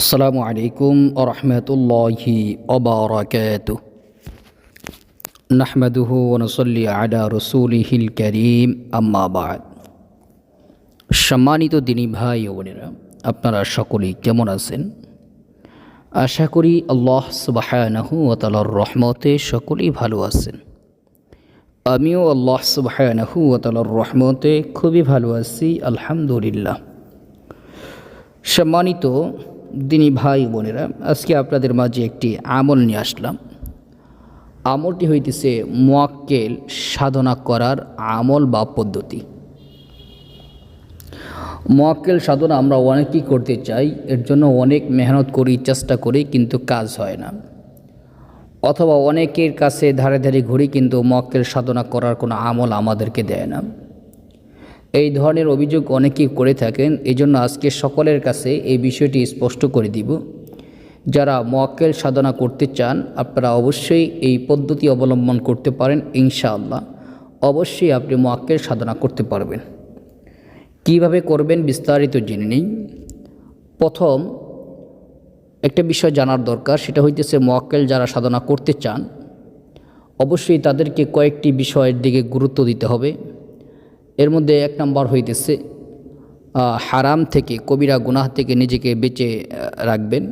আসসালামু আলাইকুম আরহামতুল্লাহি অবরাকাত নাহমাদুহু ওনসল্লি আলা রসুলিহিল করিম আম্মাবাদ সম্মানিত দিনী ভাই ও বোনেরা, আপনারা সকলেই কেমন আছেন? আশা করি আল্লাহ সুবাহানাহু ওতালার রহমতে সকলেই ভালো আছেন। আমিও আল্লাহ সুবাহানাহু ওতালার রহমতে খুবই ভালো আছি, আলহামদুলিল্লাহ। সম্মানিত দিনী ভাই বোনেরা, আজকে আপনাদের মাঝে একটি আমল নিয়ে আসলাম। আমলটি হইতেছে মোয়াক্কেল সাধনা করার আমল বা পদ্ধতি। মোয়াক্কেল সাধনা আমরা অনেকেই করতে চাই, এর জন্য অনেক মেহনত করি, চেষ্টা করি, কিন্তু কাজ হয় না। অথবা অনেকের কাছে ধারে ধারে ঘুরি, কিন্তু মোয়াক্কেল সাধনা করার কোনো আমল আমাদেরকে দেয় না। এই ধরনের অভিযোগ অনেকেই করে থাকেন এই জন্য আজকে সকলের কাছে এই বিষয়টি স্পষ্ট করে দিব। যারা মোয়াক্কেল সাধনা করতে চান, আপনারা অবশ্যই এই পদ্ধতি অবলম্বন করতে পারেন, ইনশাআল্লাহ। অবশ্যই আপনি মোয়াক্কেল সাধনা করতে পারবেন। কীভাবে করবেন বিস্তারিত জেনে নিই। প্রথম, একটা বিষয় জানার দরকার, সেটা হইতেছে মোয়াক্কেল যারা সাধনা করতে চান, অবশ্যই তাদেরকে কয়েকটি বিষয়ের দিকে গুরুত্ব দিতে হবে। এর মধ্যে এক নম্বর হইতেছে হারাম থেকে, কবিরা গুনাহ থেকে নিজেকে বেঁচে রাখবেন,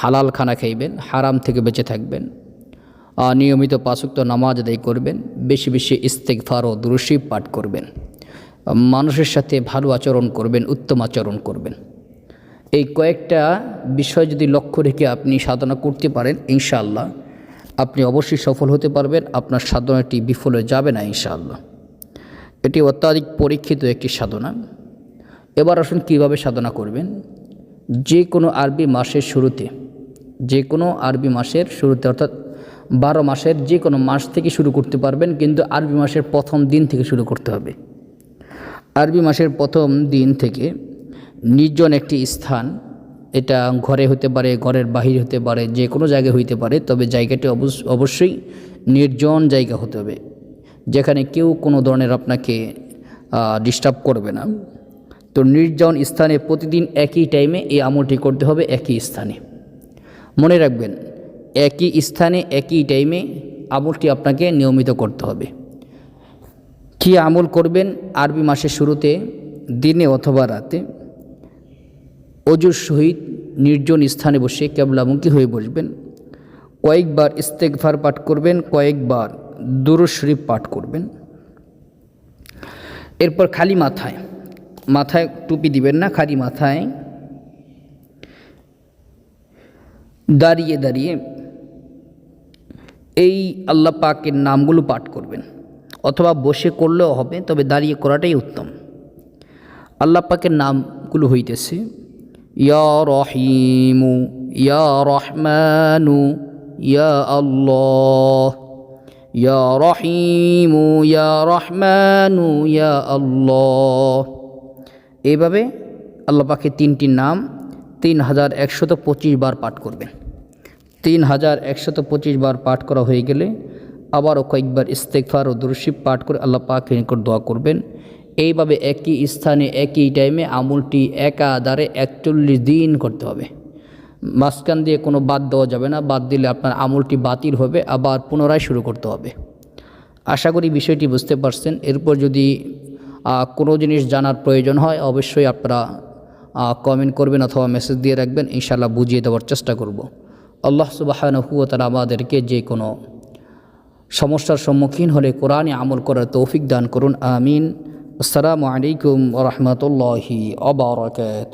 হালাল খানা খাইবেন, হারাম থেকে বেঁচে থাকবেন নিয়মিত পাশুক্ত নামাজ আদায় করবেন, বেশি বেশি ইস্তেকফার ও দুরুশিব পাঠ করবেন, মানুষের সাথে ভালো আচরণ করবেন, উত্তম আচরণ করবেন। এই কয়েকটা বিষয় যদি লক্ষ্য রেখে আপনি সাধনা করতে পারেন, ইনশাআল্লাহ, আপনি অবশ্যই সফল হতে পারবেন, আপনার সাধনাটি বিফলে যাবে না, ইনশাআল্লাহ। এটি অত্যাধিক পরীক্ষিত একটি সাধনা। এবার আসুন কীভাবে সাধনা করবেন। যে কোনো আরবি মাসের শুরুতে, যে কোনো আরবি মাসের শুরুতে, অর্থাৎ বারো মাসের যে কোনো মাস থেকে শুরু করতে পারবেন, কিন্তু আরবি মাসের প্রথম দিন থেকে শুরু করতে হবে। আরবি মাসের প্রথম দিন থেকে নির্জন একটি স্থান, এটা ঘরে হতে পারে, ঘরের বাহির হতে পারে, যে কোনো জায়গায় হইতে পারে, তবে জায়গাটি অবশ্যই নির্জন জায়গা হতে হবে। যেখানে কেউ কোনো ধরনের আপনাকে ডিস্টার্ব করবে না। তো নির্জন স্থানে প্রতিদিন একই টাইমে এই আমলটি করতে হবে একই স্থানে। মনে রাখবেন, একই স্থানে একই টাইমে আমলটি আপনাকে নিয়মিত করতে হবে। কী আমল করবেন আরবি মাসের শুরুতে, দিনে অথবা রাতে? অজুর সহিত নির্জন স্থানে বসে কেবলামুখী হয়ে বসবেন। কয়েকবার ইস্তেকভার পাঠ করবেন, কয়েকবার দুরুশরীফ পাঠ করবেন। এরপর খালি মাথায় মাথায় টুপি দিবেন না, খালি মাথায় দাঁড়িয়ে দাঁড়িয়ে এই আল্লাহ পাকের নামগুলো পাঠ করবেন। অথবা বসে করলেও হবে, তবে দাঁড়িয়ে করাটাই উত্তম। আল্লাহ পাকের নামগুলো হইতেছে, ইয়া রহিমু, ইয়া রহমানু, ইয়া আল্লাহ। ইয়া রহিমু ইয়া রহমানু ইয়া আল্লাহ এইভাবে আল্লাহ পাকে তিনটি নাম তিন হাজার একশত পঁচিশ বার পাঠ করবেন। তিন হাজার একশত পঁচিশ বার পাঠ করা হয়ে গেলে আবারও কয়েকবার ইস্তেকফার ও দুরশিব পাঠ করে আল্লাহ পাকের নিকট দোয়া করবেন। এইভাবে একই স্থানে একই টাইমে আমলটি একাধারে একচল্লিশ দিন করতে হবে। মাঝখান দিয়ে কোনো বাদ দেওয়া যাবে না, বাদ দিলে আপনার আমলটি বাতিল হবে, আবার পুনরায় শুরু করতে হবে। আশা করি বিষয়টি বুঝতে পারছেন। এরপর যদি কোনো জিনিস জানার প্রয়োজন হয়, অবশ্যই আপনারা কমেন্ট করবেন অথবা মেসেজ দিয়ে রাখবেন ইনশাল্লাহ বুঝিয়ে দেওয়ার চেষ্টা করব। আল্লাহ সুবাহ তারা আমাদেরকে যে কোনো সমস্যার সম্মুখীন হলে কোরআনে আমল করার তৌফিক দান করুন, আমিন। আসসালামু আলাইকুম রহমতুল্লাহি অবরাকাত